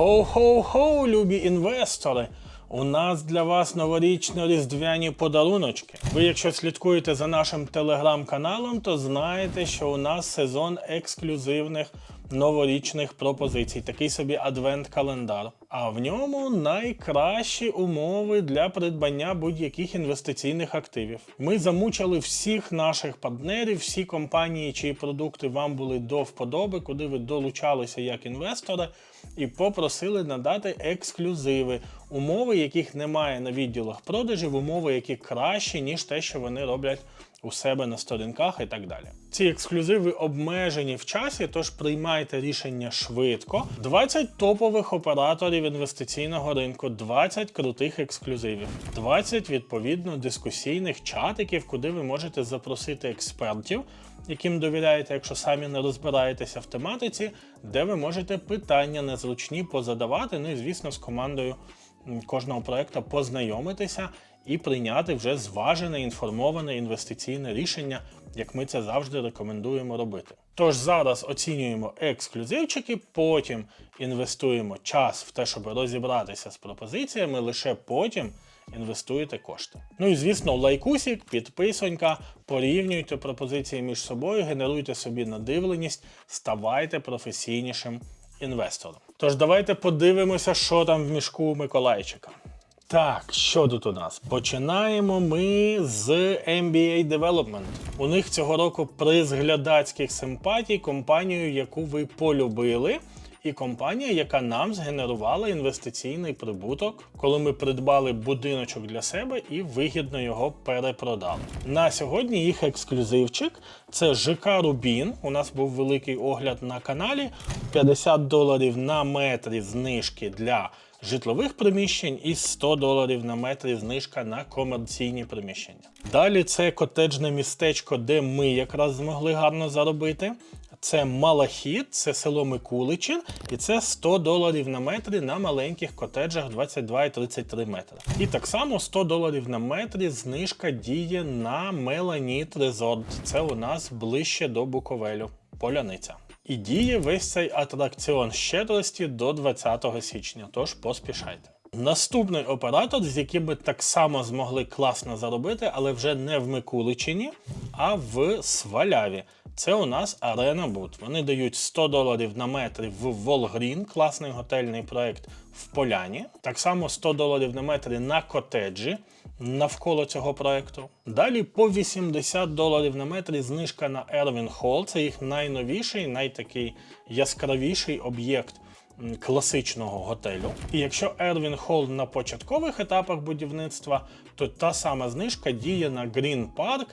Хоу-хоу-хоу, любі інвестори! У нас для вас новорічно-різдвяні подаруночки. Ви, якщо слідкуєте за нашим телеграм-каналом, то знаєте, що у нас сезон ексклюзивних новорічних пропозицій, такий собі адвент-календар. А в ньому найкращі умови для придбання будь-яких інвестиційних активів. Ми замучили всіх наших партнерів, всі компанії, чиї продукти вам були до вподоби, куди ви долучалися як інвестори, і попросили надати ексклюзиви, умови, яких немає на відділах продажів, умови, які кращі, ніж те, що вони роблять у себе на сторінках і так далі. Ці ексклюзиви обмежені в часі, тож приймайте рішення швидко. 20 топових операторів інвестиційного ринку, 20 крутих ексклюзивів, 20 відповідно дискусійних чатиків, куди ви можете запросити експертів, яким довіряєте, якщо самі не розбираєтеся в тематиці, де ви можете питання незручні позадавати. Ну і звісно, з командою кожного проекту познайомитися і прийняти вже зважене інформоване інвестиційне рішення, як ми це завжди рекомендуємо робити. Тож зараз оцінюємо ексклюзивчики, потім інвестуємо час в те, щоб розібратися з пропозиціями, лише потім інвестуєте кошти. Ну і звісно, лайкусик, підписонька, порівнюйте пропозиції між собою, генеруйте собі надивленість, ставайте професійнішим інвестором. Тож давайте подивимося, що там в мішку Миколайчика. Так, що тут у нас? Починаємо ми з MBA Development. У них цього року приз глядацьких симпатій компанію, яку ви полюбили, і компанія, яка нам згенерувала інвестиційний прибуток, коли ми придбали будиночок для себе і вигідно його перепродали. На сьогодні їх ексклюзивчик це ЖК Рубін. У нас був великий огляд на каналі. 50 доларів на метрі знижки для житлових приміщень і 100 доларів на метрі знижка на комерційні приміщення. Далі це котеджне містечко, де ми якраз змогли гарно заробити. Це Малахіт, це село Микуличин, і це 100 доларів на метрі на маленьких котеджах 22 і 33 метри. І так само 100 доларів на метрі знижка діє на Меланіт Резорт. Це у нас ближче до Буковелю, Поляниця. І діє весь цей атракціон щедрості до 20 січня, тож поспішайте. Наступний оператор, з яким ми так само змогли класно заробити, але вже не в Микуличині, а в Сваляві. Це у нас Арена Бут. Вони дають 100 доларів на метрі в Волгрін, класний готельний проект в Поляні. Так само 100 доларів на метрі на котеджі навколо цього проекту. Далі по 80 доларів на метрі знижка на Ервін Холл. Це їх найновіший, найтакий яскравіший об'єкт класичного готелю. І якщо Ервін Холл на початкових етапах будівництва, то та сама знижка діє на Green Park.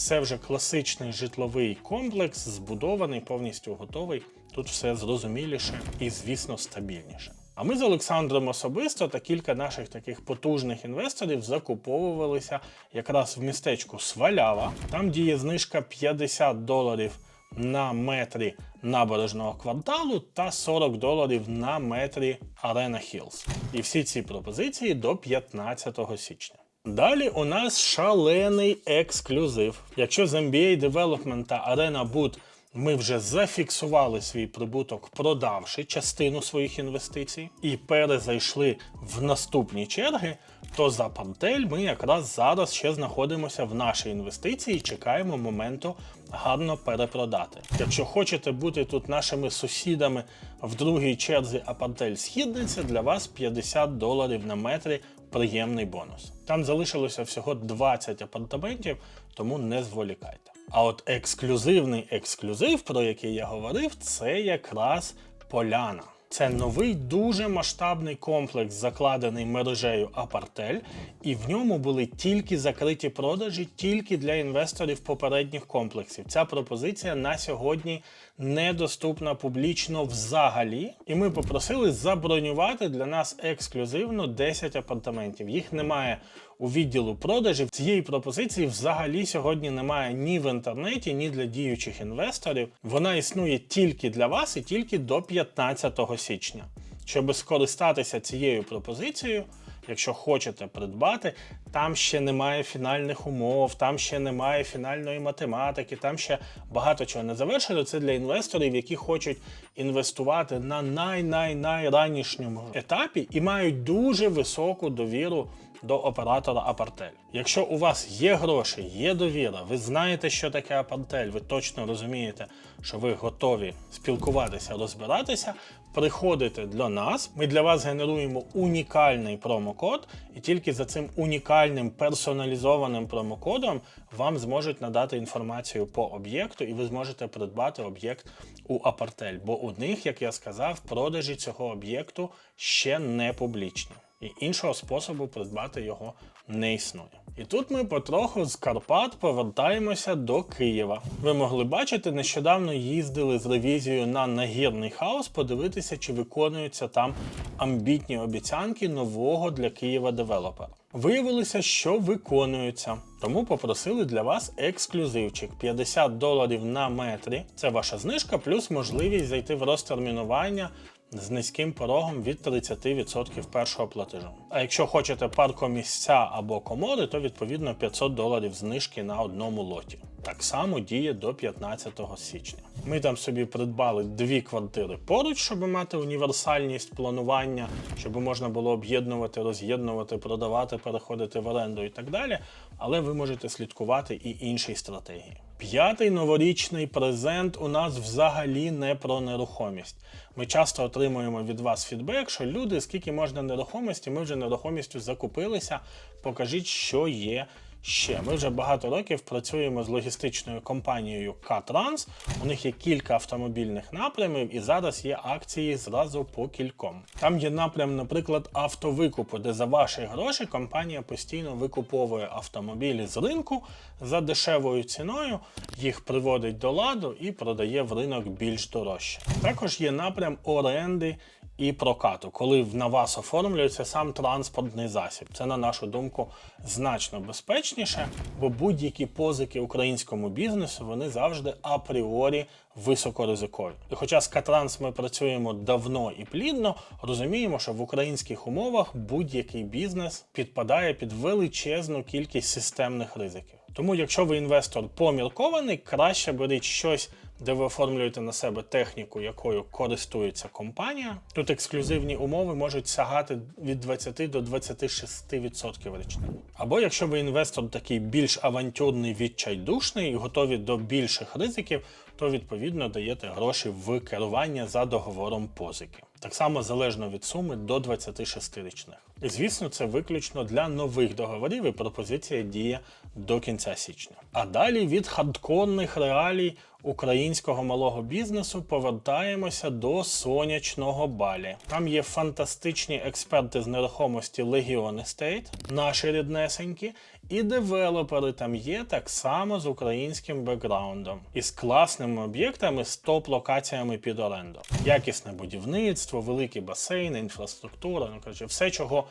Це вже класичний житловий комплекс, збудований, повністю готовий. Тут все зрозуміліше і, звісно, стабільніше. А ми з Олександром особисто та кілька наших таких потужних інвесторів закуповувалися якраз в містечку Свалява. Там діє знижка 50 доларів на метрі набережного кварталу та 40 доларів на метрі Арена Хілс. І всі ці пропозиції до 15 січня. Далі у нас шалений ексклюзив. Якщо з MBA Development та Arena Boot ми вже зафіксували свій прибуток, продавши частину своїх інвестицій, і перезайшли в наступні черги, то за пантель ми якраз зараз ще знаходимося в нашій інвестиції і чекаємо моменту гарно перепродати. Якщо хочете бути тут нашими сусідами в другій черзі Апантель Східниця, для вас 50 доларів на метрі приємний бонус. Там залишилося всього 20 апартаментів, тому не зволікайте. А от ексклюзивний ексклюзив, про який я говорив, це якраз поляна. Це новий дуже масштабний комплекс, закладений мережею Апартель, і в ньому були тільки закриті продажі, тільки для інвесторів попередніх комплексів. Ця пропозиція на сьогодні недоступна публічно взагалі. І ми попросили забронювати для нас ексклюзивно 10 апартаментів. Їх немає у відділу продажів. Цієї пропозиції взагалі сьогодні немає ні в інтернеті, ні для діючих інвесторів. Вона існує тільки для вас і тільки до 15 січня. Щоб скористатися цією пропозицією, якщо хочете придбати, там ще немає фінальних умов, там ще немає фінальної математики, там ще багато чого не завершено. Це для інвесторів, які хочуть інвестувати на най-най-найранішньому етапі і мають дуже високу довіру до оператора Апартель. Якщо у вас є гроші, є довіра, ви знаєте, що таке Апартель, ви точно розумієте, що ви готові спілкуватися, розбиратися, приходите до нас. Ми для вас генеруємо унікальний промокод, і тільки за цим унікальним персоналізованим промокодом вам зможуть надати інформацію по об'єкту, і ви зможете придбати об'єкт у Апартель. Бо у них, як я сказав, продажі цього об'єкту ще не публічні і іншого способу придбати його не існує. І тут ми потроху з Карпат повертаємося до Києва. Ви могли бачити, нещодавно їздили з ревізією на нагірний хаос подивитися, чи виконуються там амбітні обіцянки нового для Києва девелопера. Виявилося, що виконуються, тому попросили для вас ексклюзивчик 50 доларів на метрі. Це ваша знижка, плюс можливість зайти в розтермінування з низьким порогом від 30% першого платежу. А якщо хочете паркомісця або комори, то відповідно 500 доларів знижки на одному лоті. Так само діє до 15 січня. Ми там собі придбали дві квартири поруч, щоб мати універсальність планування, щоб можна було об'єднувати, роз'єднувати, продавати, переходити в оренду і так далі. Але ви можете слідкувати і іншій стратегії. П'ятий новорічний презент у нас взагалі не про нерухомість. Ми часто отримуємо від вас фідбек, що люди, скільки можна нерухомості, ми вже нерухомістю закупилися. Покажіть, що є ще. Ми вже багато років працюємо з логістичною компанією K-Trans. У них є кілька автомобільних напрямів, і зараз є акції зразу по кільком. Там є напрям, наприклад, автовикупу, де за ваші гроші компанія постійно викуповує автомобілі з ринку за дешевою ціною, їх приводить до ладу і продає в ринок більш дорожче. Також є напрям оренди і прокату, коли на вас оформлюється сам транспортний засіб. Це, на нашу думку, значно безпечніше, бо будь-які позики українському бізнесу вони завжди апріорі високоризикові. І хоча з Катранс ми працюємо давно і плідно, розуміємо, що в українських умовах будь-який бізнес підпадає під величезну кількість системних ризиків. Тому, якщо ви інвестор поміркований, краще беріть щось де ви оформлюєте на себе техніку, якою користується компанія. Тут ексклюзивні умови можуть сягати від 20 до 26% річних. Або якщо ви інвестор такий більш авантюрний, відчайдушний і готові до більших ризиків, то відповідно даєте гроші в керування за договором позики. Так само залежно від суми до 26 річних. Звісно, це виключно для нових договорів і пропозиція діє до кінця січня. А далі від хардкорних реалій українського малого бізнесу повертаємося до сонячного балі. Там є фантастичні експерти з нерухомості Legion Estate, наші ріднесенькі, і девелопери там є так само з українським бекграундом і з класними об'єктами з топ-локаціями під оренду. Якісне будівництво, великі басейни, інфраструктура, ну коротше, все, чого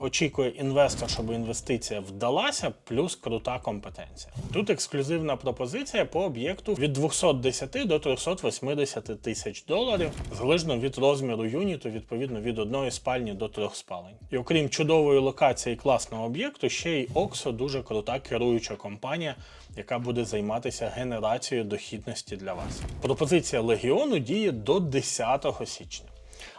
очікує інвестор, щоб інвестиція вдалася, плюс крута компетенція. Тут ексклюзивна пропозиція по об'єкту від 210 до 380 тисяч доларів, залежно від розміру юніту, відповідно від одної спальні до трьох спалень. І окрім чудової локації класного об'єкту, ще й Оксо дуже крута керуюча компанія. Яка буде займатися генерацією дохідності для вас? Пропозиція легіону діє до 10 січня.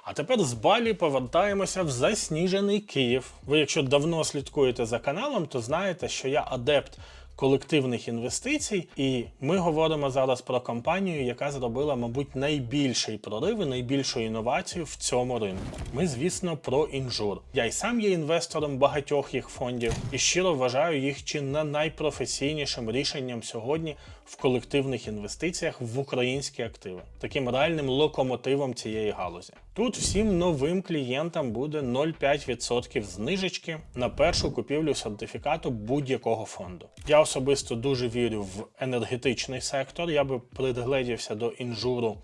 А тепер з Балі повертаємося в засніжений Київ. Ви, якщо давно слідкуєте за каналом, то знаєте, що я адепт колективних інвестицій, і ми говоримо зараз про компанію, яка зробила, мабуть, найбільший прорив і найбільшу інновацію в цьому ринку. Ми, звісно, про інжур. Я й сам є інвестором багатьох їх фондів і щиро вважаю їх чи не найпрофесійнішим рішенням сьогодні в колективних інвестиціях в українські активи, таким реальним локомотивом цієї галузі. Тут всім новим клієнтам буде 0,5% знижечки на першу купівлю сертифікату будь-якого фонду. Я особисто дуже вірю в енергетичний сектор. Я би пригледівся до інжуру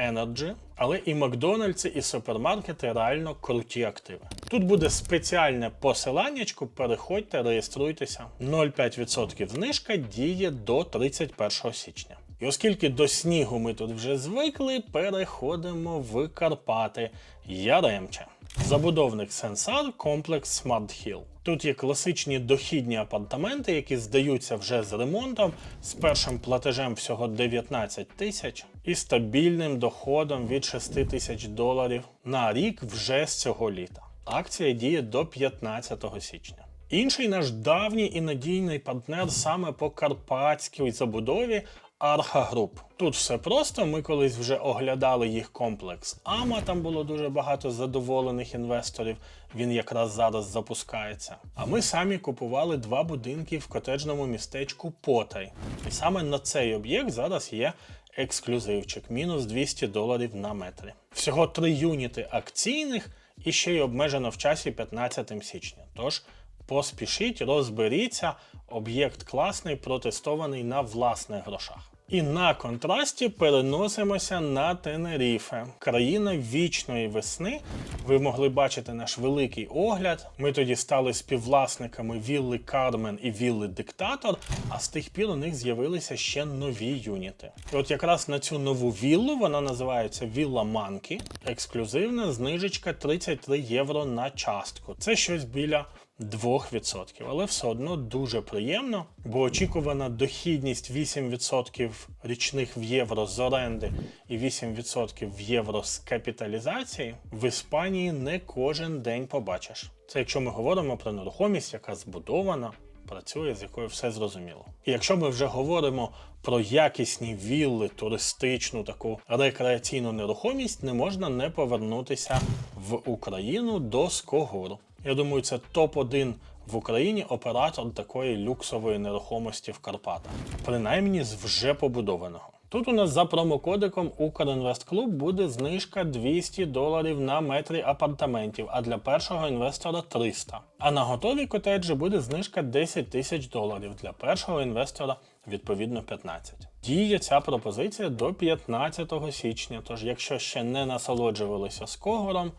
Energy, але і Макдональдси, і супермаркети реально круті активи. Тут буде спеціальне посиланнячко, переходьте, реєструйтеся. 0,5% знижка діє до 31 січня. І оскільки до снігу ми тут вже звикли, переходимо в Карпати Яремче. Забудовник Сенсар комплекс Smart Hill. Тут є класичні дохідні апартаменти, які здаються вже з ремонтом, з першим платежем всього 19 тисяч і стабільним доходом від 6 тисяч доларів на рік вже з цього літа. Акція діє до 15 січня. Інший наш давній і надійний партнер саме по карпатській забудові Арха Груп. Тут все просто. Ми колись вже оглядали їх комплекс. Ама там було дуже багато задоволених інвесторів. Він якраз зараз запускається. А ми самі купували два будинки в котеджному містечку Потай. І саме на цей об'єкт зараз є ексклюзивчик, мінус 200 доларів на метрі. Всього три юніти акційних і ще й обмежено в часі 15 січня. Тож поспішіть, розберіться, об'єкт класний, протестований на власних грошах. І на контрасті переносимося на Тенеріфе, країна вічної весни. Ви могли бачити наш великий огляд. Ми тоді стали співвласниками вілли Кармен і вілли Диктатор, а з тих пір у них з'явилися ще нові юніти. І от якраз на цю нову віллу вона називається Вілла Манкі. Ексклюзивна знижечка 33 євро на частку. Це щось біля 2%, але все одно дуже приємно, бо очікувана дохідність 8% річних в євро з оренди і 8% в євро з капіталізації в Іспанії не кожен день побачиш. Це якщо ми говоримо про нерухомість, яка збудована, працює, з якою все зрозуміло. І якщо ми вже говоримо про якісні вілли, туристичну таку рекреаційну нерухомість, не можна не повернутися в Україну до Скогуру. Я думаю, це топ-1 в Україні оператор такої люксової нерухомості в Карпатах, принаймні з вже побудованого. Тут у нас за промокодиком Укрінвестклуб буде знижка 200 доларів на метрі апартаментів, а для першого інвестора 300. А на готові котеджі буде знижка 10 тисяч доларів для першого інвестора, відповідно 15. Діє ця пропозиція до 15 січня. Тож, якщо ще не насолоджувалися Скогором,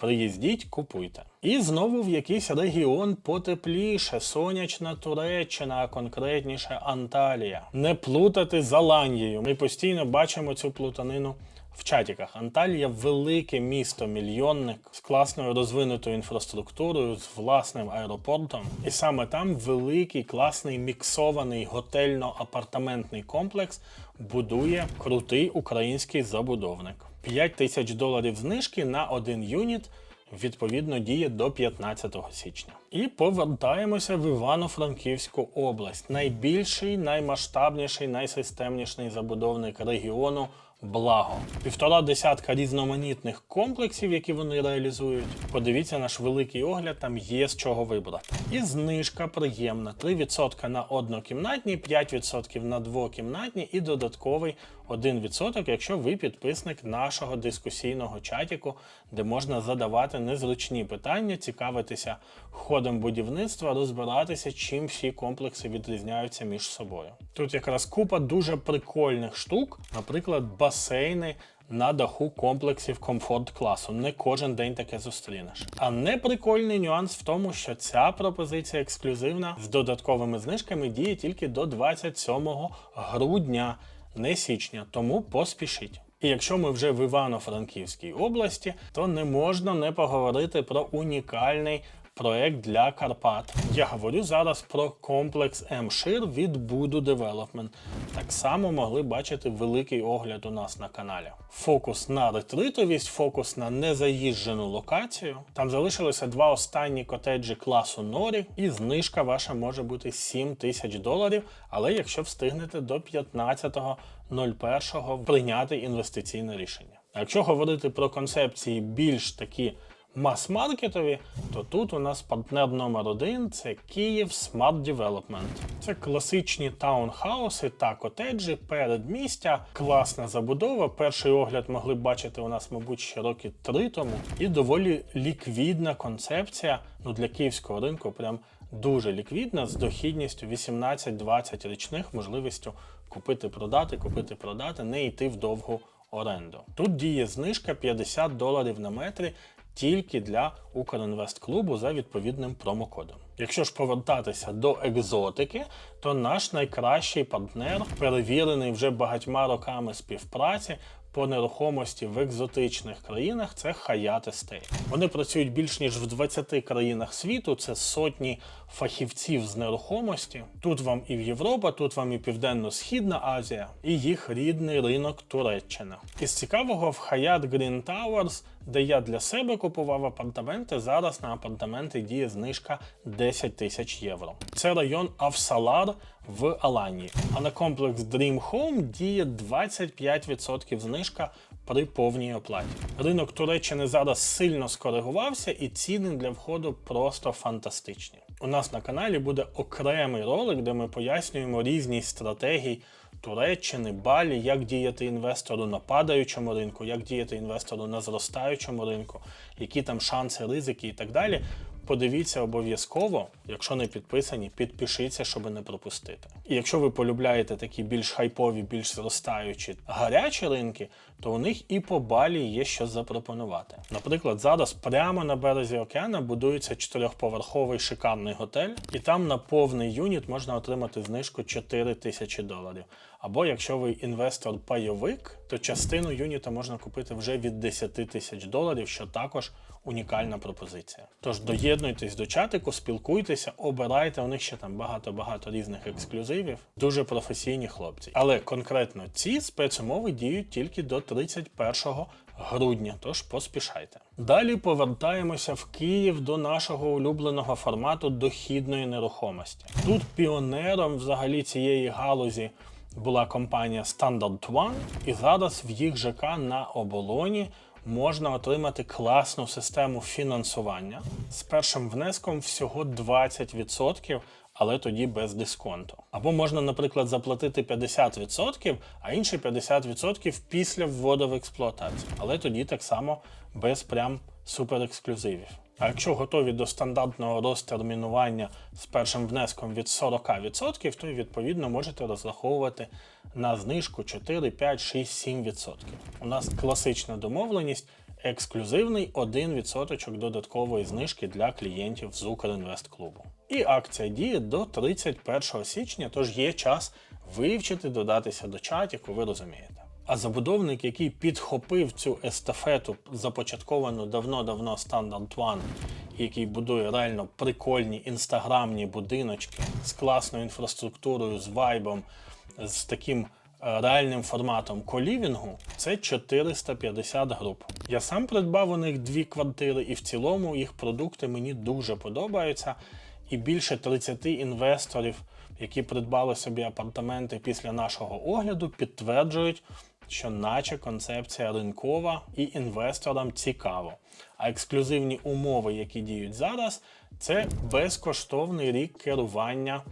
Приїздіть, купуйте. І знову в якийсь регіон потепліше, сонячна Туреччина, а конкретніше Анталія. Не плутати з Аланією. Ми постійно бачимо цю плутанину в чатіках. Анталія велике місто, мільйонник з класною розвинутою інфраструктурою, з власним аеропортом. І саме там великий, класний міксований готельно-апартаментний комплекс будує крутий український забудовник. 5 тисяч доларів знижки на один юніт. Відповідно діє до 15 січня. І повертаємося в Івано-Франківську область. Найбільший, наймасштабніший, найсистемніший забудовник регіону Благо. Півтора десятка різноманітних комплексів, які вони реалізують. Подивіться наш великий огляд, там є з чого вибрати. І знижка приємна: 3% на однокімнатні, 5% на двокімнатні і додатковий 1%, якщо ви підписник нашого дискусійного чатіку, де можна задавати незручні питання, цікавитися ходом будівництва, розбиратися, чим всі комплекси відрізняються між собою. Тут якраз купа дуже прикольних штук, наприклад, басейни. На даху комплексів комфорт класу. Не кожен день таке зустрінеш. А неприкольний нюанс в тому, що ця пропозиція ексклюзивна з додатковими знижками діє тільки до 27 грудня, не січня, тому поспішіть. І якщо ми вже в Івано-Франківській області, то не можна не поговорити про унікальний проект для Карпат. Я говорю зараз про комплекс М-Шир від Буду Development. Так само могли бачити великий огляд у нас на каналі. Фокус на ретритовість, фокус на незаїжджену локацію. Там залишилися два останні котеджі класу Норі, і знижка ваша може бути 7 тисяч доларів. Але якщо встигнете до 15.01 прийняти інвестиційне рішення. Якщо говорити про концепції більш такі мас-маркетові, то тут у нас партнер номер один це Київ Smart Development. Це класичні таунхауси та котеджі передмістя, класна забудова. Перший огляд могли бачити у нас, мабуть, ще роки три тому. І доволі ліквідна концепція. Ну для київського ринку прям дуже ліквідна з дохідністю 18-20 річних можливістю купити, продати, купити, продати, не йти в довгу оренду. Тут діє знижка 50 доларів на метрі тільки для Укрінвестклубу за відповідним промокодом. Якщо ж повертатися до екзотики, то наш найкращий партнер, перевірений вже багатьма роками співпраці, по нерухомості в екзотичних країнах це Hayat Estate. Вони працюють більш ніж в 20 країнах світу. Це сотні фахівців з нерухомості. Тут вам і Європа, тут вам і Південно-Східна Азія, і їх рідний ринок Туреччина. Із цікавого в Hayat Green Towers, де я для себе купував апартаменти, зараз на апартаменти діє знижка 10 тисяч євро. Це район Авсалар в Аланії. А на комплекс Dream Home діє 25% знижка при повній оплаті. Ринок Туреччини зараз сильно скоригувався, і ціни для входу просто фантастичні. У нас на каналі буде окремий ролик, де ми пояснюємо різні стратегії Туреччини, Балі, як діяти інвестору на падаючому ринку, як діяти інвестору на зростаючому ринку, які там шанси, ризики і так далі. Подивіться обов'язково, якщо не підписані, підпишіться, щоб не пропустити. І якщо ви полюбляєте такі більш хайпові, більш зростаючі гарячі ринки, то у них і по балі є що запропонувати. Наприклад, зараз прямо на березі океану будується чотирьохповерховий шикарний готель, і там на повний юніт можна отримати знижку 4 тисячі доларів. Або якщо ви інвестор-пайовик, то частину юніта можна купити вже від 10 тисяч доларів, що також унікальна пропозиція. Тож доєднуйтесь до чатику, спілкуйтеся, обирайте. У них ще там багато-багато різних ексклюзивів. Дуже професійні хлопці. Але конкретно ці спецумови діють тільки до 31 грудня, тож поспішайте. Далі повертаємося в Київ до нашого улюбленого формату дохідної нерухомості. Тут піонером взагалі цієї галузі була компанія Standard One, і зараз в їх ЖК на оболоні можна отримати класну систему фінансування з першим внеском всього 20%, але тоді без дисконту. Або можна, наприклад, заплатити 50%, а інші 50% після вводу в експлуатацію, але тоді так само без прям суперексклюзивів. А якщо готові до стандартного розтермінування з першим внеском від 40%, то відповідно можете розраховувати на знижку 4, 5, 6, 7%. У нас класична домовленість. Ексклюзивний 1% додаткової знижки для клієнтів з Укрінвестклубу. І акція діє до 31 січня, тож є час вивчити, додатися до чатіку, ви розумієте. А забудовник, який підхопив цю естафету, започатковану давно-давно Standard One, який будує реально прикольні інстаграмні будиночки з класною інфраструктурою, з вайбом, з таким е, реальним форматом колівінгу, це 450 груп. Я сам придбав у них дві квартири, і в цілому їх продукти мені дуже подобаються. І більше 30 інвесторів, які придбали собі апартаменти після нашого огляду, підтверджують, що наче концепція ринкова і інвесторам цікаво. А ексклюзивні умови, які діють зараз, це безкоштовний рік керування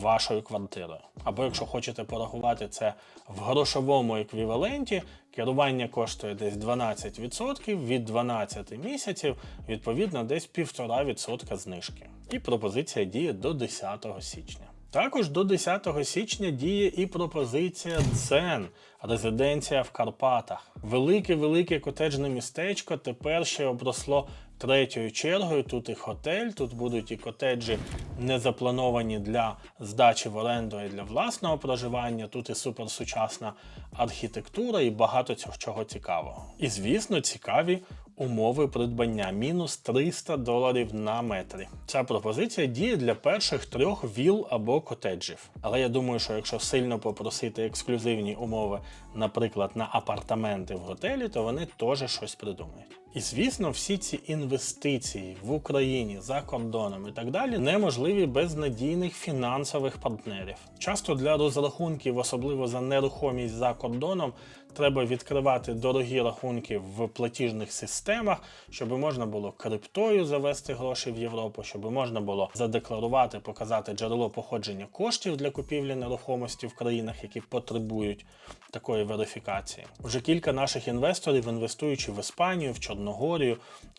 вашою квартирою. Або якщо хочете порахувати це в грошовому еквіваленті, керування коштує десь 12%, від 12 місяців, відповідно, десь 1,5% знижки. І пропозиція діє до 10 січня. Також до 10 січня діє і пропозиція Дзен, резиденція в Карпатах. Велике-велике котеджне містечко тепер ще обросло третьою чергою. Тут і готель, тут будуть і котеджі не заплановані для здачі в оренду і для власного проживання. Тут і суперсучасна архітектура, і багато цього чого цікавого. І звісно, цікаві умови придбання мінус 300 доларів на метрі. Ця пропозиція діє для перших трьох віл або котеджів. Але я думаю, що якщо сильно попросити ексклюзивні умови, наприклад, на апартаменти в готелі, то вони теж щось придумають. І звісно, всі ці інвестиції в Україні за кордоном і так далі неможливі без надійних фінансових партнерів. Часто для розрахунків, особливо за нерухомість за кордоном, треба відкривати дорогі рахунки в платіжних системах, щоб можна було криптою завести гроші в Європу, щоб можна було задекларувати, показати джерело походження коштів для купівлі нерухомості в країнах, які потребують такої верифікації. Вже кілька наших інвесторів, інвестуючи в Іспанію, в Чорногорію,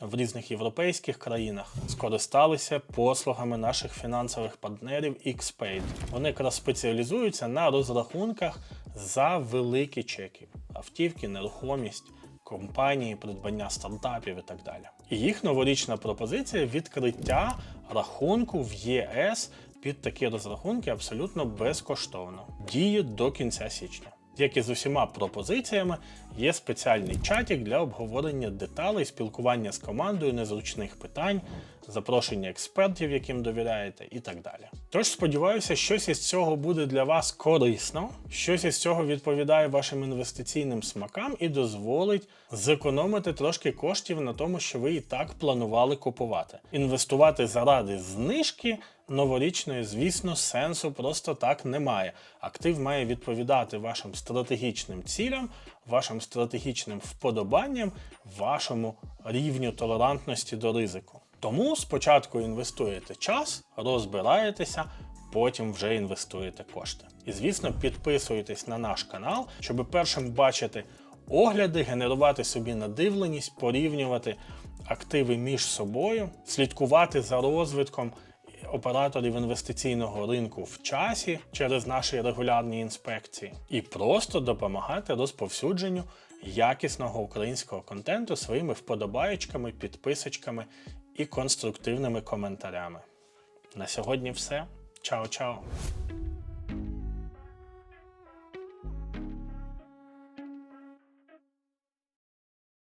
в різних європейських країнах, скористалися послугами наших фінансових партнерів XPaid. Вони якраз спеціалізуються на розрахунках за великі чеки, автівки, нерухомість. Компанії, придбання стартапів і так далі. І їх новорічна пропозиція відкриття рахунку в ЄС під такі розрахунки абсолютно безкоштовно. Діє до кінця січня. Як і з усіма пропозиціями, є спеціальний чатик для обговорення деталей, спілкування з командою, незручних питань, запрошення експертів, яким довіряєте, і так далі. Тож сподіваюся, щось із цього буде для вас корисно, щось із цього відповідає вашим інвестиційним смакам і дозволить зекономити трошки коштів на тому, що ви і так планували купувати. Інвестувати заради знижки новорічної, звісно, сенсу просто так немає. Актив має відповідати вашим стратегічним цілям, вашим стратегічним вподобанням, вашому рівню толерантності до ризику. Тому спочатку інвестуєте час, розбираєтеся, потім вже інвестуєте кошти. І звісно, підписуйтесь на наш канал, щоб першим бачити огляди, генерувати собі надивленість, порівнювати активи між собою, слідкувати за розвитком операторів інвестиційного ринку в часі через наші регулярні інспекції, і просто допомагати розповсюдженню якісного українського контенту своїми вподобаєчками, підписочками і конструктивними коментарями. На сьогодні все. Чао-чао!